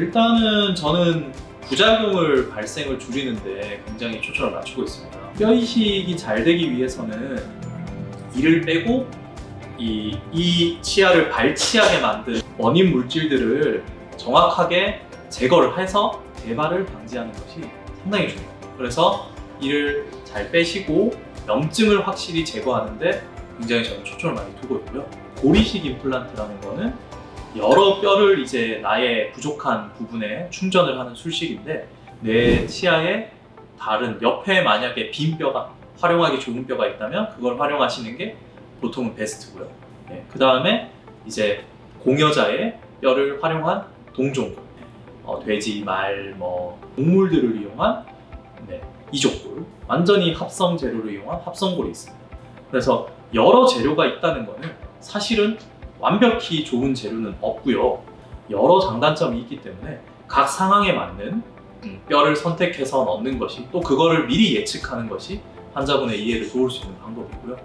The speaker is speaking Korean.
일단은 저는 부작용을 발생을 줄이는데 굉장히 초점을 맞추고 있습니다. 뼈 이식이 잘 되기 위해서는 이를 빼고 이, 이 치아를 발치하게 만든 원인 물질들을 정확하게 제거를 해서 재발을 방지하는 것이 상당히 중요해요. 그래서 이를 잘 빼시고 염증을 확실히 제거하는데 굉장히 저는 초점을 많이 두고 있고요. 고리식 임플란트라는 거는 여러 뼈를 이제 나의 부족한 부분에 충전을 하는 술식인데 내 치아에 다른 옆에 만약에 빈 뼈가 활용하기 좋은 뼈가 있다면 그걸 활용하시는 게 보통은 베스트고요. 그 다음에 이제 공여자의 뼈를 활용한 동종골, 어, 돼지, 말, 뭐 동물들을 이용한 네, 이족골, 완전히 합성 재료를 이용한 합성골이 있습니다. 그래서 여러 재료가 있다는 거는 사실은 완벽히 좋은 재료는 없고요. 여러 장단점이 있기 때문에 각 상황에 맞는 음, 뼈를 선택해서 넣는 것이 또 그거를 미리 예측하는 것이 환자분의 이해를 도울 수 있는 방법이고요.